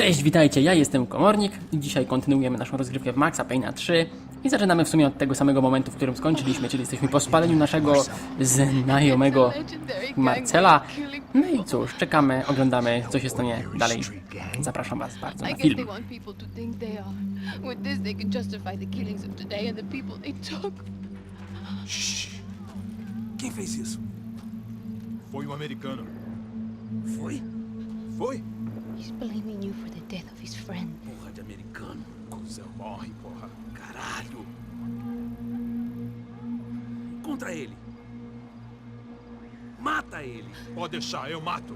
Cześć, witajcie, ja jestem Komornik i dzisiaj kontynuujemy naszą rozgrywkę w Maxa Payne'a 3 i zaczynamy w sumie od tego samego momentu, w którym skończyliśmy, czyli jesteśmy po spaleniu naszego znajomego Marcela. No i cóż, czekamy, oglądamy, co się stanie dalej. Zapraszam was bardzo na film. Quem fez isso? Foi um americano. Foi? Foi? He's blaming you for the death of his friend. Porra de americano. Cusão, morre, porra. Caralho. Contra ele. Mata ele. Pode deixar, eu mato.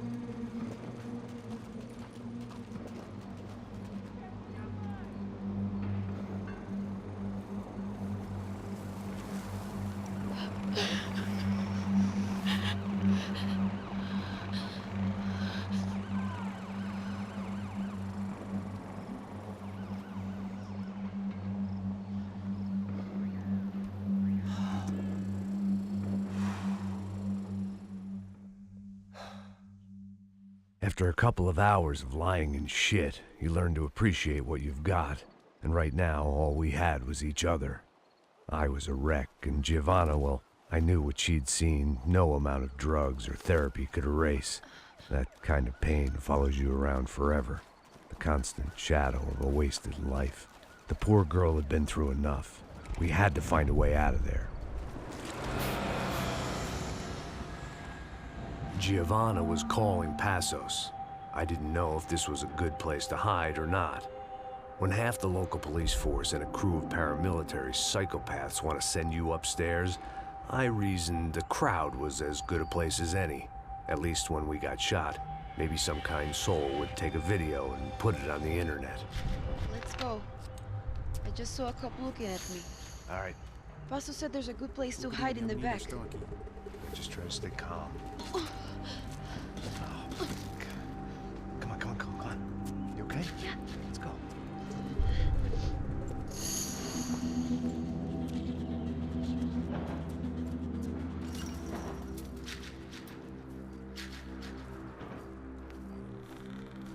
After a couple of hours of lying and shit, you learn to appreciate what you've got. And right now, all we had was each other. I was a wreck, and Giovanna, well, I knew what she'd seen no amount of drugs or therapy could erase. That kind of pain follows you around forever. The constant shadow of a wasted life. The poor girl had been through enough. We had to find a way out of there. Giovanna was calling Passos. I didn't know if this was a good place to hide or not. When half the local police force and a crew of paramilitary psychopaths want to send you upstairs, I reasoned the crowd was as good a place as any. At least when we got shot. Maybe some kind soul would take a video and put it on the internet. Let's go. I just saw a cop looking at me. All right, Pasto said there's a good place to hide in the back. just try to stay calm. Oh, okay? Yeah. Let's go.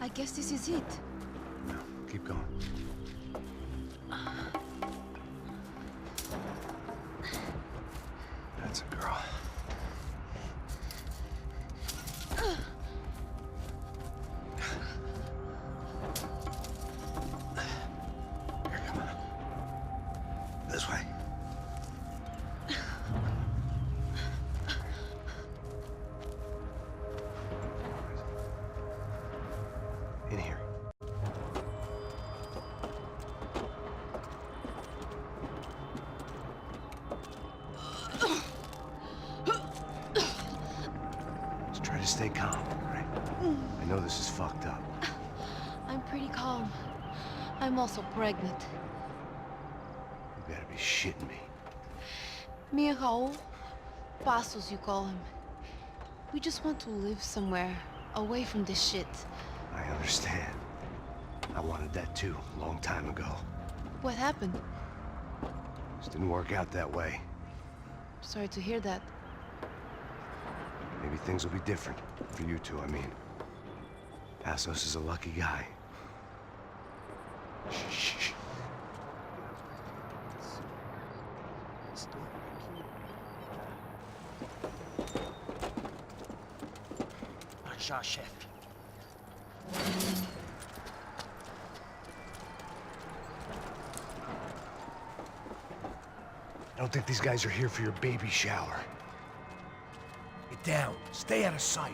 I guess this is it. No, keep going. In here. Just try to stay calm, right? I know this is fucked up. I'm pretty calm. I'm also pregnant. You gotta be shitting me. Me and Raul, Pastos you call him. We just want to live somewhere, away from this shit. I understand. I wanted that too, a long time ago. What happened? Just didn't work out that way. Sorry to hear that. Maybe things will be different. For you two, I mean. Passos is a lucky guy. Shh, shh, shh. Don't think these guys are here for your baby shower. Get down. Stay out of sight.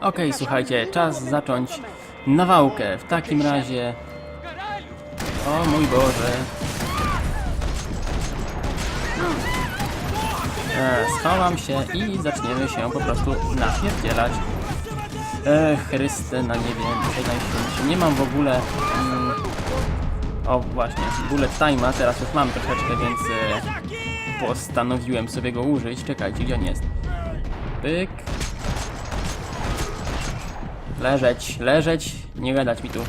Okej, słuchajcie, czas zacząć nawałkę. W takim razie... O mój Boże. E, schowam się i zaczniemy się po prostu napierdzielać. E, Chryste, no nie wiem. Nie mam w ogóle... Mm, o właśnie, bullet time'a, teraz już mam troszeczkę, więc e, postanowiłem sobie go użyć. Czekajcie, gdzie on jest? Pyk. Leżeć, leżeć, nie gadać mi tu.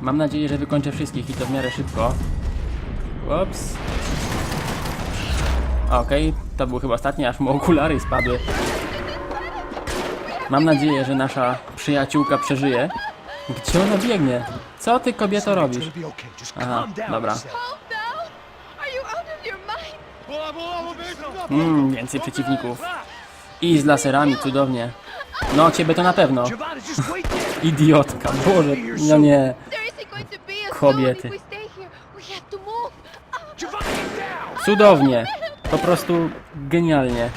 Mam nadzieję, że wykończę wszystkich i to w miarę szybko. Ups. Okej, to był chyba ostatni, aż mu okulary spadły. Mam nadzieję, że nasza przyjaciółka przeżyje. Gdzie ona biegnie? Co ty kobieto robisz? Aha, dobra. Mmm, więcej przeciwników. I z laserami, cudownie. No, ciebie to na pewno. Idiotka, Boże, no nie. Kobiety. Cudownie. Po prostu genialnie.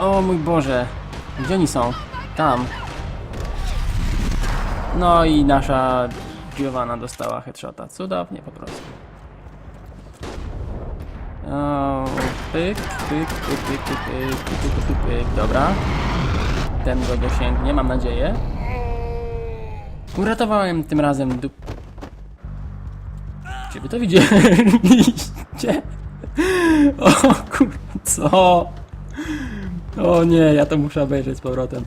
O mój Boże. Gdzie oni są? Tam. No i nasza Giovanna dostała headshota. Cudownie po prostu. O, pyk, pyk, pyk, pyk, pyk, pyk, pyk, pyk, pyk, pyk. Dobra. Ten go dosięgnie, mam nadzieję. Uratowałem tym razem dup... Czy wy to widzieliście? O kur... co? O nie, ja to muszę obejrzeć z powrotem.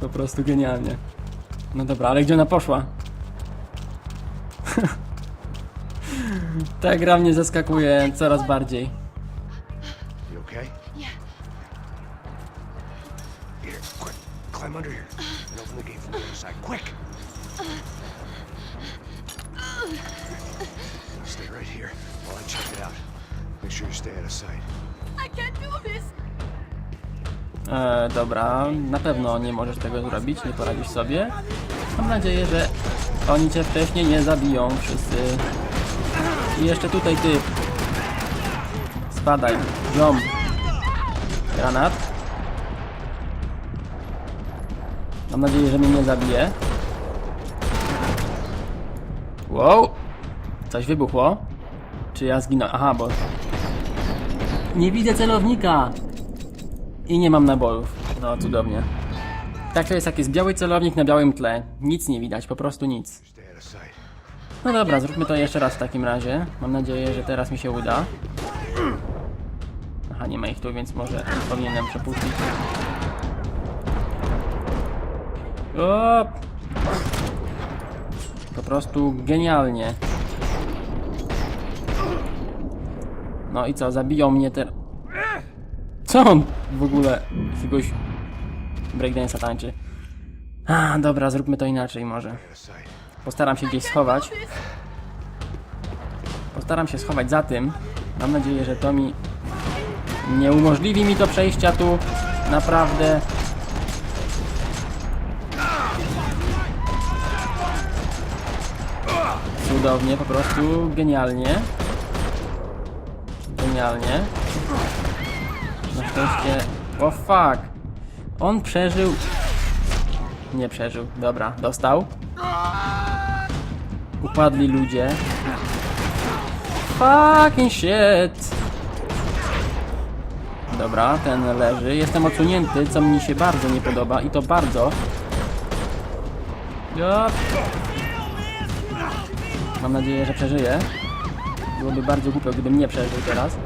Po prostu genialnie. No dobra, ale gdzie ona poszła? Ta gra mnie zaskakuje coraz bardziej. You okay? Yeah. Here, quick. Climb under here and open the gate from the other side. Quick. Stay right here while I check it out. Make sure you stay out of sight. I can't do this. E, dobra, na pewno nie możesz tego zrobić, nie poradzisz sobie. Mam nadzieję, że oni cię wcześniej nie zabiją wszyscy. I jeszcze tutaj ty. Spadaj, ziom. Granat. Mam nadzieję, że mnie nie zabije. Wow! Coś wybuchło. Czy ja zginąłem? Aha, bo... Nie widzę celownika! I nie mam nabojów. No, cudownie. Tak to jest, jak jest biały celownik na białym tle. Nic nie widać, po prostu nic. No dobra, zróbmy to jeszcze raz w takim razie. Mam nadzieję, że teraz mi się uda. Aha, nie ma ich tu, więc może powinienem przepuścić. O! Po prostu genialnie. No i co, zabiją mnie teraz. Co on w ogóle jakiegoś breakdance'a tańczy? A, dobra, zróbmy to inaczej może. Postaram się gdzieś schować. Postaram się schować za tym. Mam nadzieję, że to mi nie umożliwi mi to przejścia tu. Naprawdę. Cudownie, po prostu genialnie. Genialnie. Szczęście. O fuck! On przeżył. Nie przeżył. Dobra, dostał. Upadli ludzie. Fucking shit. Dobra, ten leży. Jestem odsunięty, co mi się bardzo nie podoba i to bardzo. Jop. Mam nadzieję, że przeżyję. Byłoby bardzo głupio, gdybym nie przeżył teraz.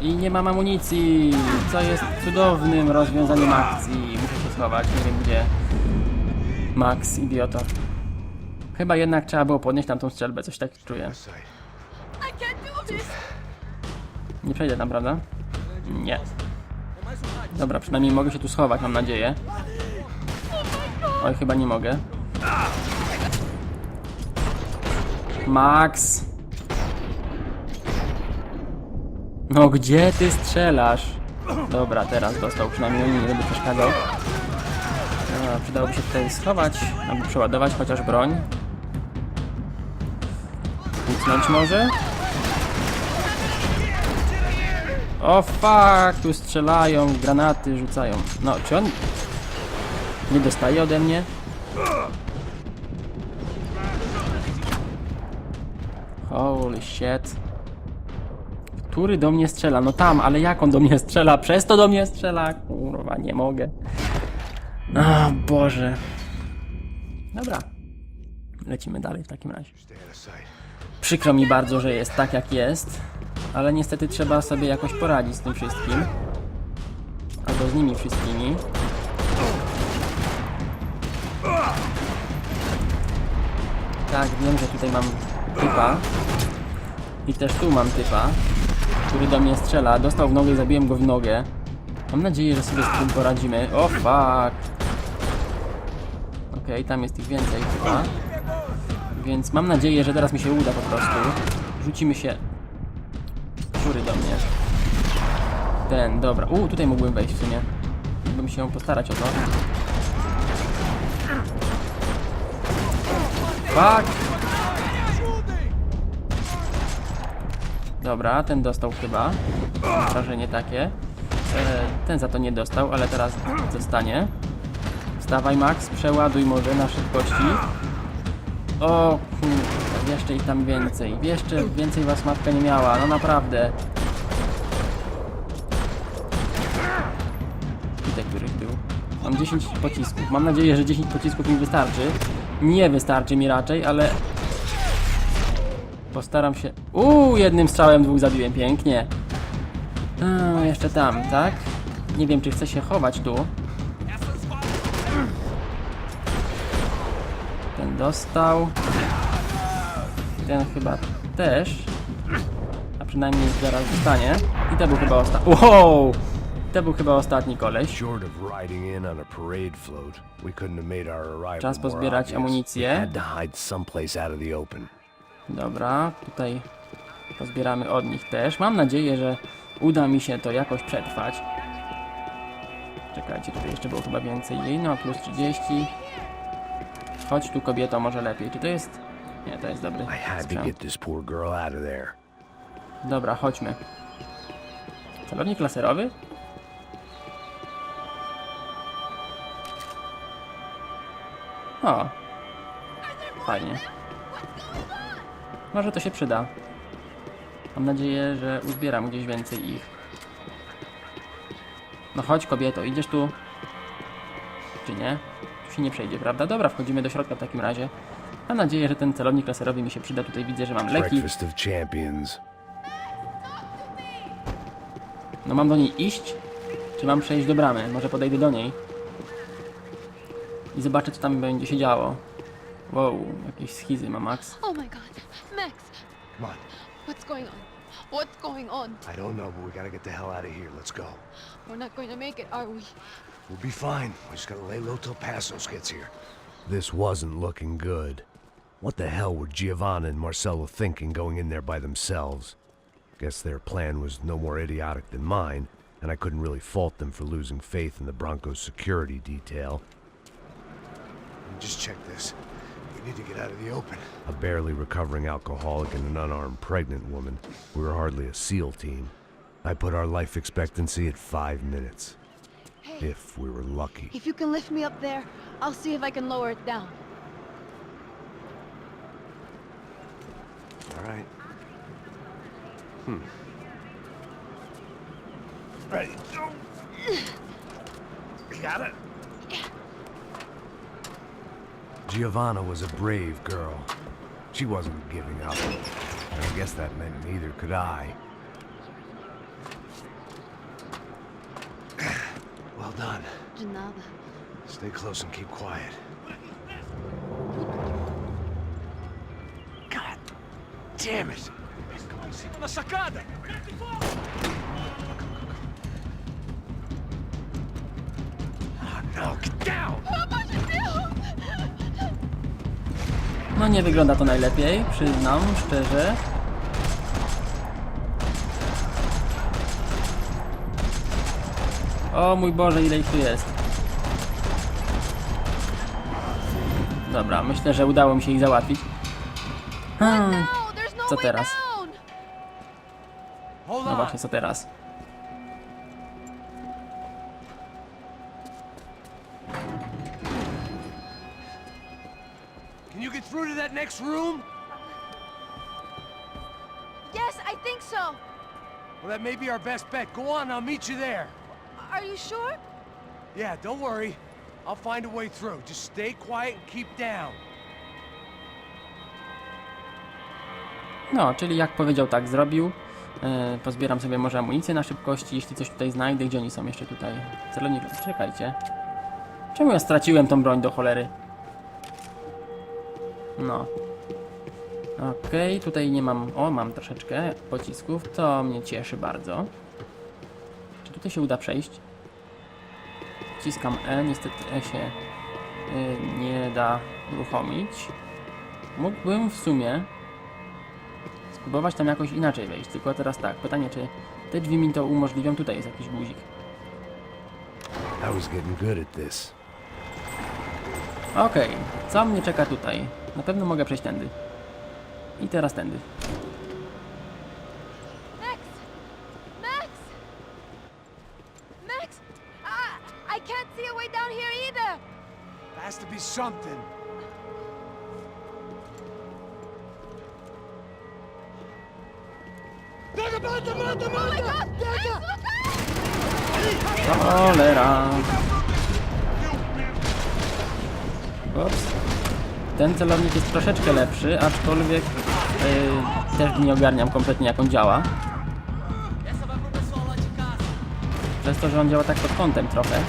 I nie mam amunicji, co jest cudownym rozwiązaniem akcji. Muszę się schować, nie wiem gdzie. Max, idioto. Chyba jednak trzeba było podnieść tamtą strzelbę, coś tak czuję. Nie przejdę tam, prawda? Nie. Dobra, przynajmniej mogę się tu schować, mam nadzieję. Oj, chyba nie mogę. Max! No gdzie ty strzelasz? Dobra, teraz dostał, przynajmniej on mi nie będzie przeszkadzał. Dobra, przydałoby się tutaj schować, aby przeładować chociaż broń. Kucnąć może? O fuck, tu strzelają, granaty rzucają. No, czy on nie dostaje ode mnie? Holy shit. Który do mnie strzela? No tam, ale jak on do mnie strzela? Przez to do mnie strzela? Kurwa, nie mogę. O Boże. Dobra. Lecimy dalej w takim razie. Przykro mi bardzo, że jest tak jak jest, ale niestety trzeba sobie jakoś poradzić z tym wszystkim. Albo z nimi wszystkimi. Tak, wiem, że tutaj mam typa. I też tu mam typa, który do mnie strzela. Dostał w nogę i zabiłem go w nogę. Mam nadzieję, że sobie z tym poradzimy. O fuck! Okej, tam jest ich więcej chyba. Więc mam nadzieję, że teraz mi się uda po prostu. Rzucimy się... Szczury do mnie. Ten, dobra. U, tutaj mógłbym wejść w sumie. Mógłbym się postarać o to. Fuck! Dobra, ten dostał chyba. Wrażenie takie. E, ten za to nie dostał, ale teraz zostanie. Wstawaj Max, przeładuj może na szybkości. O jeszcze ich tam więcej. Jeszcze więcej was matka nie miała, no naprawdę. Tutaj których był. Mam 10 pocisków. Mam nadzieję, że 10 pocisków mi wystarczy. Nie wystarczy mi raczej, ale... Postaram się... Uuu, jednym strzałem dwóch zabiłem, pięknie. A, jeszcze tam, tak? Nie wiem, czy chcę się chować tu. Ten dostał. Ten chyba też. A przynajmniej zaraz dostanie. I to był chyba ostatni. Wow! To był chyba ostatni koleś. Czas pozbierać amunicję. Dobra, tutaj pozbieramy od nich też. Mam nadzieję, że uda mi się to jakoś przetrwać. Czekajcie, tutaj jeszcze było chyba więcej jej. No, plus 30. Chodź tu kobieto, może lepiej. Czy to jest... Nie, to jest dobry there. Dobra, chodźmy. Celownik laserowy? O. Fajnie. Może to się przyda. Mam nadzieję, że uzbieram gdzieś więcej ich. No chodź kobieto, idziesz tu? Czy nie? Tu się nie przejdzie, prawda? Dobra, wchodzimy do środka w takim razie. Mam nadzieję, że ten celownik laserowy mi się przyda. Tutaj widzę, że mam leki. Breakfast of champions. No mam do niej iść? Czy mam przejść do bramy? Może podejdę do niej. I zobaczę, co tam będzie się działo. Wow, jakieś schizy ma Max. Oh my god. Max, Come on. what's going on? What's going on? I don't know, but we gotta get the hell out of here. Let's go. We're not going to make it, are we? We'll be fine. We just gotta lay low till Passos gets here. This wasn't looking good. What the hell were Giovanna and Marcello thinking going in there by themselves? Guess their plan was no more idiotic than mine, and I couldn't really fault them for losing faith in the Broncos security detail. Just check this. We need to get out of the open. A barely recovering alcoholic and an unarmed pregnant woman. We were hardly a SEAL team. I put our life expectancy at five minutes. Hey, If we were lucky. if you can lift me up there, I'll see if I can lower it down. All right. Hmm. Ready? Go. Got it. Giovanna was a brave girl. She wasn't giving up. And I guess that meant neither could I. Well done. De. Stay close and keep quiet. God damn it! Una sacada! Oh, no, get down! No nie wygląda to najlepiej, przyznam szczerze. O mój Boże, ile ich tu jest. Dobra, myślę, że udało mi się ich załatwić. Hmm, No, Co teraz? no właśnie, co teraz? Next room? Yes, I think so. Well, that may be our best bet. Go on, I'll meet you there. Are you sure? Yeah, don't worry. I'll find a way through. Just stay quiet and keep down. No, czyli jak powiedział, tak zrobił. E, pozbieram sobie może amunicję na szybkości, jeśli coś tutaj znajdę. Gdzie oni są jeszcze tutaj? Celownik, czekajcie. Czemu ja straciłem tą broń do cholery? No. Okej, tutaj nie mam... O, mam troszeczkę pocisków. To mnie cieszy bardzo. Czy tutaj się uda przejść? wciskam E, niestety E się y, nie da uruchomić. Mógłbym w sumie spróbować tam jakoś inaczej wejść, tylko teraz tak, pytanie czy te drzwi mi to umożliwią, tutaj jest jakiś guzik. Okej, co mnie czeka tutaj? Na pewno mogę przejść tędy. I teraz tędy. Max! Max! Max! I, I can't see a way down here either! Has to be something. Oh! Cholera. Ups. Ten celownik jest troszeczkę lepszy, aczkolwiek yy, też nie ogarniam kompletnie jak on działa. Przez to, że on działa tak pod kątem trochę.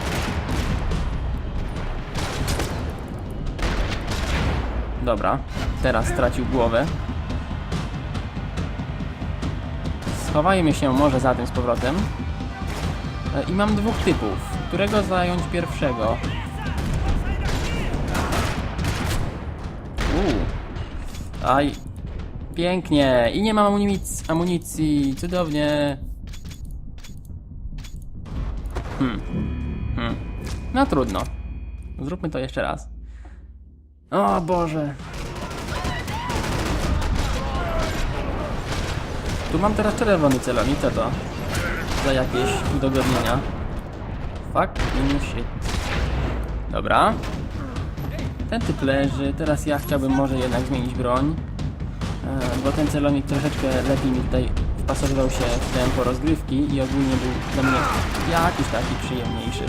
Dobra, teraz stracił głowę. Schowajmy się może za tym z powrotem. E, I mam dwóch typów. Którego zająć pierwszego? Aj. Pięknie. I nie mam amunic amunicji. Cudownie. Hmm. Hmm. No trudno. Zróbmy to jeszcze raz. O Boże. Tu mam teraz czerwony celownik, co to? Za jakieś udogodnienia. Fucking shit. Dobra. Ten typ leży. Teraz ja chciałbym może jednak zmienić broń. E, bo ten celownik troszeczkę lepiej mi tutaj wpasowywał się w tempo rozgrywki i ogólnie był dla mnie jakiś taki przyjemniejszy.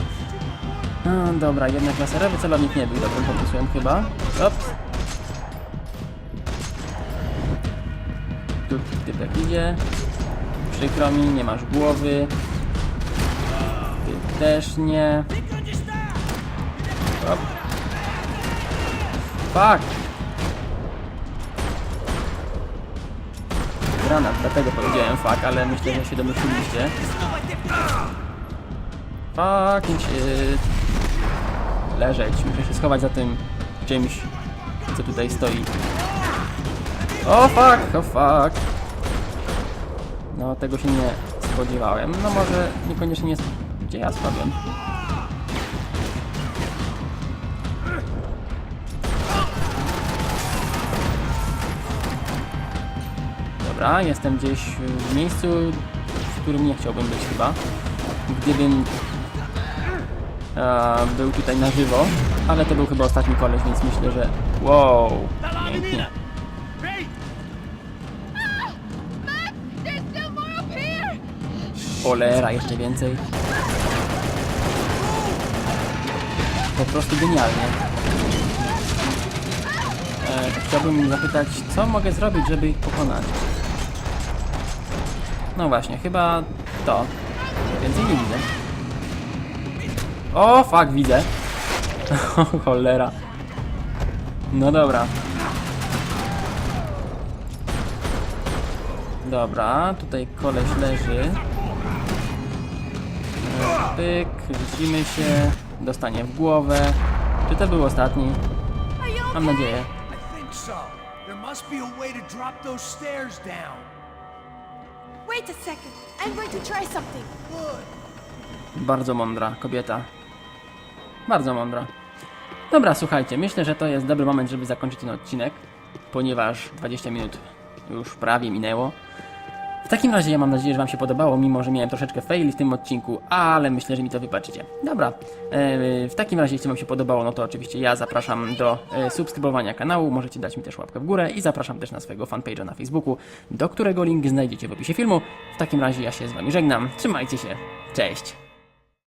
No, dobra, jednak laserowy celownik nie był dobrym pomysłem chyba. Ops. Tu typek idzie. Przykro mi, nie masz głowy. Ty też nie. Op. Fuck! Granat, dlatego powiedziałem fuck, ale myślę, że się domyśliliście. Fucking shit. Leżeć, muszę się schować za tym czymś, co tutaj stoi. O fuck, o fuck. No, tego się nie spodziewałem. No może niekoniecznie jest... Gdzie ja spadłem? Dobra, jestem gdzieś w miejscu, w którym nie chciałbym być chyba. Gdybym e, był tutaj na żywo, ale to był chyba ostatni koleś, więc myślę, że... Wow, pięknie. Cholera, jeszcze więcej. Po prostu genialnie. E, chciałbym zapytać, co mogę zrobić, żeby ich pokonać? No właśnie, chyba to. Więcej nie widzę. O, fuck, widzę. O, cholera. No dobra. Dobra, tutaj koleś leży. Pyk, rzucimy się, dostanie w głowę. Czy to był ostatni? Mam nadzieję. There must be a way to drop those stairs down. Wait a second. I'm going to try something. Bardzo mądra kobieta. Bardzo mądra. Dobra, słuchajcie, myślę, że to jest dobry moment, żeby zakończyć ten odcinek, ponieważ 20 minut już prawie minęło. W takim razie ja mam nadzieję, że Wam się podobało, mimo że miałem troszeczkę faili w tym odcinku, ale myślę, że mi to wybaczycie. Dobra, e, w takim razie jeśli Wam się podobało, no to oczywiście ja zapraszam do e, subskrybowania kanału, możecie dać mi też łapkę w górę i zapraszam też na swojego fanpage'a na Facebooku, do którego link znajdziecie w opisie filmu. W takim razie ja się z Wami żegnam, trzymajcie się, cześć!